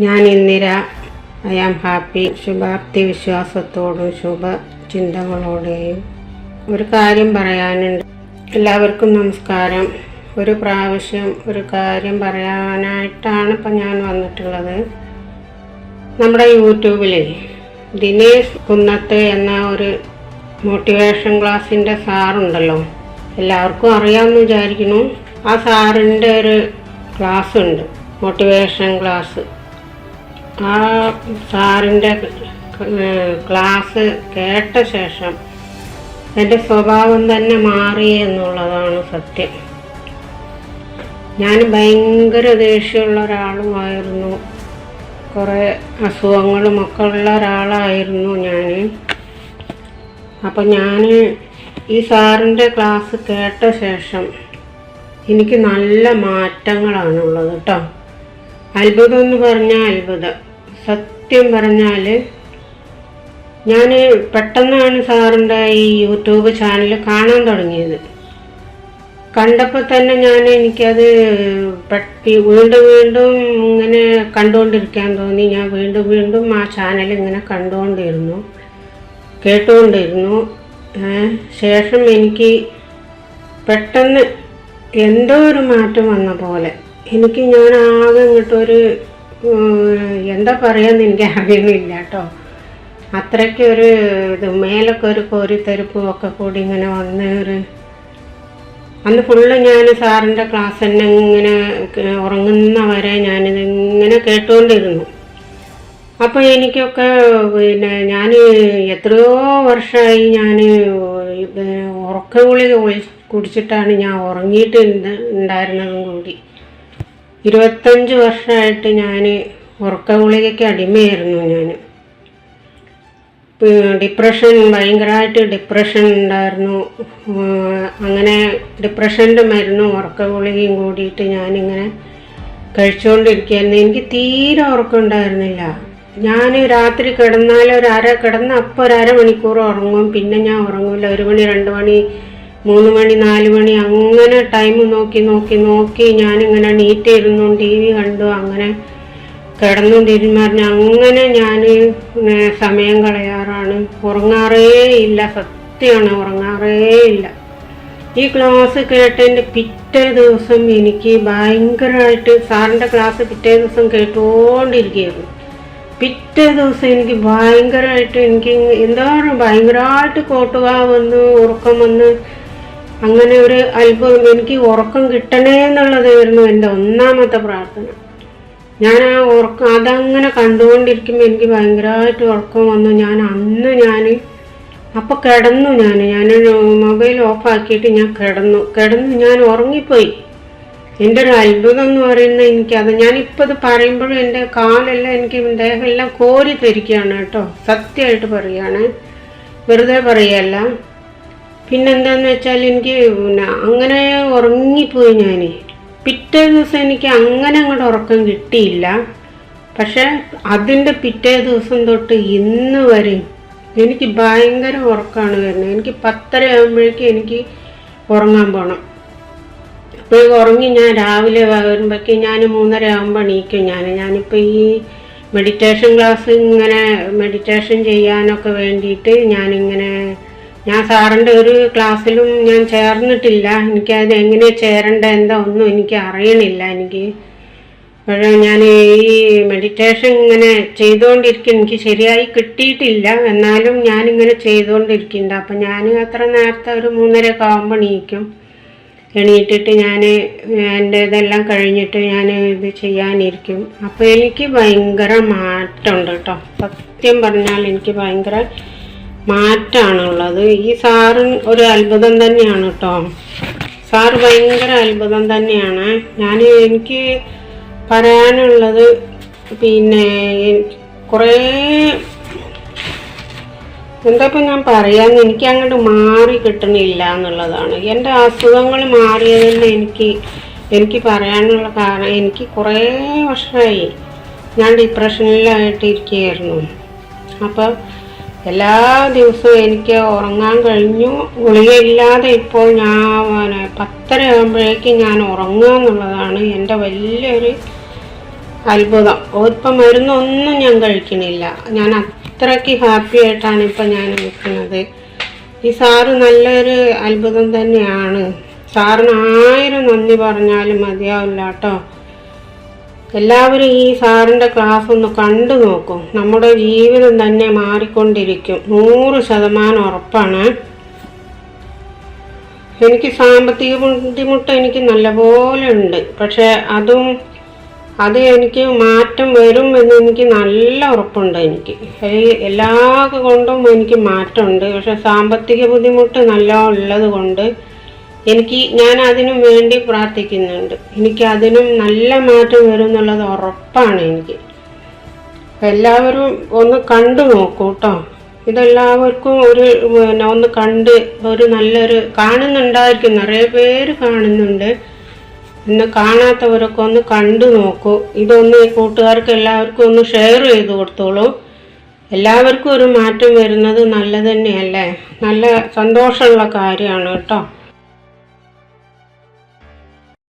ഞാൻ Indira I am happy ശുഭാപ്തി വിശ്വാസത്തോടും ശുഭ ചിന്തകളോടെയും ഒരു കാര്യം പറയാനുണ്ട്. എല്ലാവർക്കും നമസ്കാരം. ഒരു പ്രാവശ്യം ഒരു കാര്യം പറയാനായിട്ടാണ് ഇപ്പം ഞാൻ വന്നിട്ടുള്ളത്. നമ്മുടെ യൂട്യൂബിൽ ദിനേശ് കുന്നത്ത് എന്ന ഒരു മോട്ടിവേഷൻ ക്ലാസ്സിന്റെ സാറുണ്ടല്ലോ. എല്ലാവർക്കും അറിയാമെന്ന് വിചാരിക്കുന്നു. ആ സാറിന്റെ ഒരു ക്ലാസ് ഉണ്ട്. മോട്ടിവേഷൻ ക്ലാസ് ആ സാറിന്റെ ക്ലാസ് കേട്ട ശേഷം എന്റെ സ്വഭാവം തന്നെ മാറി എന്നുള്ളതാണ് സത്യം. ഞാൻ ഭയങ്കര ദേഷ്യമുള്ള ഒരാളുമായിരുന്നു. കുറേ അസുഖങ്ങളും ഒക്കെ ഉള്ള ഒരാളായിരുന്നു ഞാൻ അപ്പം ഞാൻ ഈ സാറിന്റെ ക്ലാസ് കേട്ട ശേഷം എനിക്ക് നല്ല മാറ്റങ്ങളാണുള്ളത് കേട്ടോ. അത്ഭുതം എന്ന് പറഞ്ഞാൽ അത്ഭുതം. സത്യം പറഞ്ഞാൽ ഞാൻ പെട്ടെന്നാണ് സാറിന്റെ ഈ യൂട്യൂബ് ചാനൽ കാണാൻ തുടങ്ങിയത്. കണ്ടപ്പോൾ തന്നെ ഞാൻ എനിക്കത് വീണ്ടും വീണ്ടും ഇങ്ങനെ കണ്ടുകൊണ്ടിരിക്കാൻ തോന്നി. ഞാൻ വീണ്ടും വീണ്ടും ആ ചാനൽ ഇങ്ങനെ കണ്ടുകൊണ്ടിരുന്നു. കേട്ടുകൊണ്ടിരുന്നു. ശേഷം എനിക്ക് പെട്ടെന്ന് എന്തോ ഒരു മാറ്റം വന്ന പോലെ. എനിക്ക് ഞാൻ ആകെ ഇങ്ങോട്ടൊരു എന്താ പറയാന്ന് എനിക്ക് അറിയണില്ല കേട്ടോ. അത്രയ്ക്ക് ഒരു ഇത് മേലൊക്കെ ഒരു കോരിത്തെരുപ്പും ഒക്കെ കൂടി ഇങ്ങനെ വന്ന ഒരു അന്ന് ഫുള്ള് ഞാൻ സാറിന്റെ ക്ലാസ് തന്നെ ഇങ്ങനെ ഉറങ്ങുന്ന വരെ ഞാനിത് ഇങ്ങനെ കേട്ടുകൊണ്ടിരുന്നു അപ്പോൾ എനിക്കൊക്കെ പിന്നെ ഞാൻ എത്രയോ വർഷമായി ഞാൻ ഉറക്ക ഗുളിക കുടിച്ചിട്ടാണ് ഞാൻ ഉറങ്ങിയിട്ട് ഉണ്ടായിരുന്നതും കൂടി. ഇരുപത്തഞ്ച് വർഷമായിട്ട് ഞാൻ ഉറക്ക ഗുളികയ്ക്ക് അടിമയായിരുന്നു ഞാൻ ഡിപ്രഷൻ ഭയങ്കരമായിട്ട് ഡിപ്രഷൻ ഉണ്ടായിരുന്നു. അങ്ങനെ ഡിപ്രഷന്റെ മരുന്നും ഉറക്ക ഗുളികയും കൂടിയിട്ട് ഞാനിങ്ങനെ കഴിച്ചുകൊണ്ടിരിക്കുകയായിരുന്നു എനിക്ക് തീരെ ഉറക്കം ഉണ്ടായിരുന്നില്ല. ഞാൻ രാത്രി കിടന്നാൽ ഒരു അര കിടന്ന് അപ്പോൾ ഒരു അരമണിക്കൂർ ഉറങ്ങും. പിന്നെ ഞാൻ ഉറങ്ങില്ല ഒരു മണി രണ്ട് മണി മൂന്ന് മണി നാല് മണി അങ്ങനെ ടൈം നോക്കി നോക്കി നോക്കി ഞാനിങ്ങനെ നീറ്റ് ഇരുന്നു ടി വി കണ്ടു അങ്ങനെ കിടന്നു തിരുമാറിഞ്ഞ് അങ്ങനെ ഞാൻ സമയം കളയാറാണ്. ഉറങ്ങാറേ ഇല്ല സത്യമാണ് ഉറങ്ങാറേ ഇല്ല. ഈ ക്ലാസ് കേട്ടതിന്റെ പിറ്റേ ദിവസം എനിക്ക് ഭയങ്കരമായിട്ട് സാറിന്റെ ക്ലാസ് പിറ്റേ ദിവസം കേട്ടുകൊണ്ടിരിക്കുകയായിരുന്നു പിറ്റേ ദിവസം എനിക്ക് ഭയങ്കരമായിട്ട് എനിക്ക് എന്താണ് ഭയങ്കരമായിട്ട് കോട്ടുക വന്ന് ഉറക്കം വന്ന് അങ്ങനെ ഒരു അത്ഭുതം. എനിക്ക് ഉറക്കം കിട്ടണേ എന്നുള്ളതായിരുന്നു എന്റെ ഒന്നാമത്തെ പ്രാർത്ഥന. ഞാൻ ആ ഉറക്കം അതങ്ങനെ കണ്ടുകൊണ്ടിരിക്കുമ്പോൾ എനിക്ക് ഭയങ്കരമായിട്ട് ഉറക്കം വന്നു. ഞാൻ അന്ന് ഞാൻ അപ്പോൾ കിടന്നു ഞാൻ. ഞാൻ മൊബൈൽ ഓഫാക്കിയിട്ട് ഞാൻ കിടന്നു. കിടന്നു ഞാൻ ഉറങ്ങിപ്പോയി. എന്റെ ഒരു അത്ഭുതം എന്ന് പറയുന്നത് എനിക്കത് ഞാനിപ്പോൾ ഇത് പറയുമ്പോഴും എന്റെ കാലെല്ലാം എനിക്ക് ദേഹമെല്ലാം കോരി തരിക്കുകയാണ് കേട്ടോ. സത്യമായിട്ട് പറയുകയാണ് വെറുതെ പറയല്ല. പിന്നെന്താന്ന് വെച്ചാൽ എനിക്ക് പിന്നെ അങ്ങനെ ഉറങ്ങിപ്പോയി ഞാൻ പിറ്റേ ദിവസം എനിക്ക് അങ്ങനെ അങ്ങോട്ട് ഉറക്കം കിട്ടിയില്ല. പക്ഷേ അതിന്റെ പിറ്റേ ദിവസം തൊട്ട് ഇന്ന് വരെ എനിക്ക് ഭയങ്കര ഉറക്കമാണ് വരുന്നത്. എനിക്ക് പത്തര ആകുമ്പോഴേക്കും എനിക്ക് ഉറങ്ങാൻ പോകണം അപ്പോൾ ഉറങ്ങി ഞാൻ രാവിലെ വരുമ്പോഴേക്കും ഞാൻ മൂന്നര ആകുമ്പോൾ എണീക്കും ഞാൻ. ഞാനിപ്പോൾ ഈ മെഡിറ്റേഷൻ ക്ലാസ് ഇങ്ങനെ മെഡിറ്റേഷൻ ചെയ്യാനൊക്കെ വേണ്ടിയിട്ട് ഞാനിങ്ങനെ ഞാൻ സാറിന്റെ ഒരു ക്ലാസ്സിലും ഞാൻ ചേർന്നിട്ടില്ല. എനിക്കത് എങ്ങനെ ചേരേണ്ട എന്താ ഒന്നും എനിക്ക് അറിയണില്ല എനിക്ക്. പക്ഷേ ഞാൻ ഈ മെഡിറ്റേഷൻ ഇങ്ങനെ ചെയ്തുകൊണ്ടിരിക്കും എനിക്ക് ശരിയായി കിട്ടിയിട്ടില്ല. എന്നാലും ഞാനിങ്ങനെ ചെയ്തുകൊണ്ടിരിക്കുന്നുണ്ട് അപ്പം ഞാൻ അത്ര നേരത്തെ ഒരു മൂന്നരയൊക്കെ ആകുമ്പോൾ എണീക്കും. എണീറ്റിട്ട് ഞാൻ എന്റെ ഇതെല്ലാം കഴിഞ്ഞിട്ട് ഞാൻ ഇത് ചെയ്യാനിരിക്കും. അപ്പോൾ എനിക്ക് ഭയങ്കര മാറ്റമുണ്ട് കേട്ടോ. സത്യം പറഞ്ഞാൽ എനിക്ക് ഭയങ്കര മാറ്റമാണുള്ളത് ഈ സാറ് ഒരു അത്ഭുതം തന്നെയാണ് കേട്ടോ സാറ് ഭയങ്കര അത്ഭുതം തന്നെയാണ്. ഞാൻ എനിക്ക് പറയാനുള്ളത് പിന്നെ കുറേ എന്താ ഇപ്പം ഞാൻ പറയാന്ന് എനിക്ക് അങ്ങോട്ട് മാറി കിട്ടണില്ല എന്നുള്ളതാണ്. എന്റെ അസുഖങ്ങൾ മാറിയതെന്ന് എനിക്ക് എനിക്ക് പറയാനുള്ള കാരണം എനിക്ക് കുറേ വർഷമായി ഞാൻ ഡിപ്രഷനിലായിട്ട് ഇരിക്കുകയായിരുന്നു അപ്പോൾ എല്ലാ ദിവസവും എനിക്ക് ഉറങ്ങാൻ കഴിഞ്ഞു. ഗുളികയില്ലാതെ ഇപ്പോൾ ഞാൻ പിന്നെ പത്തര ആകുമ്പോഴേക്കും ഞാൻ ഉറങ്ങുക എന്നുള്ളതാണ് എന്റെ വലിയൊരു അത്ഭുതം. ഇപ്പം മരുന്നൊന്നും ഞാൻ കഴിക്കണില്ല ഞാൻ അത്രയ്ക്ക് ഹാപ്പി ആയിട്ടാണ് ഇപ്പം ഞാൻ നിൽക്കുന്നത് ഈ സാറ് നല്ലൊരു അത്ഭുതം തന്നെയാണ്. സാറിന് ആയിരം നന്ദി പറഞ്ഞാലും മതിയാവില്ല കേട്ടോ എല്ലാവരും ഈ സാറിന്റെ ക്ലാസ് ഒന്ന് കണ്ടു നോക്കും. നമ്മുടെ ജീവിതം തന്നെ മാറിക്കൊണ്ടിരിക്കും. നൂറ് ശതമാനം ഉറപ്പാണ്. എനിക്ക് സാമ്പത്തിക ബുദ്ധിമുട്ട് എനിക്ക് നല്ലപോലെ ഉണ്ട്. പക്ഷെ അതും അത് എനിക്ക് മാറ്റം വരും എന്ന് എനിക്ക് നല്ല ഉറപ്പുണ്ട് എനിക്ക്. എല്ലാ കൊണ്ടും എനിക്ക് മാറ്റമുണ്ട്. പക്ഷെ സാമ്പത്തിക ബുദ്ധിമുട്ട് നല്ല ഉള്ളത് കൊണ്ട് എനിക്ക് ഞാൻ അതിനും വേണ്ടി പ്രാർത്ഥിക്കുന്നുണ്ട്. എനിക്ക് അതിനും നല്ല മാറ്റം വരും എന്നുള്ളത് ഉറപ്പാണ് എനിക്ക്. എല്ലാവരും ഒന്ന് കണ്ടു നോക്കൂ കേട്ടോ ഇതെല്ലാവർക്കും ഒരു പിന്നെ ഒന്ന് കണ്ട് ഒരു നല്ലൊരു കാണുന്നുണ്ടായിരിക്കും. നിറയെ പേര് കാണുന്നുണ്ട്. ഇന്ന് കാണാത്തവരൊക്കെ ഒന്ന് കണ്ടു നോക്കൂ. ഇതൊന്ന് കൂട്ടുകാർക്ക് എല്ലാവർക്കും ഒന്ന് ഷെയർ ചെയ്ത് കൊടുത്തോളൂ. എല്ലാവർക്കും ഒരു മാറ്റം വരുന്നത് നല്ലത് തന്നെയല്ലേ? നല്ല സന്തോഷമുള്ള കാര്യമാണ് കേട്ടോ.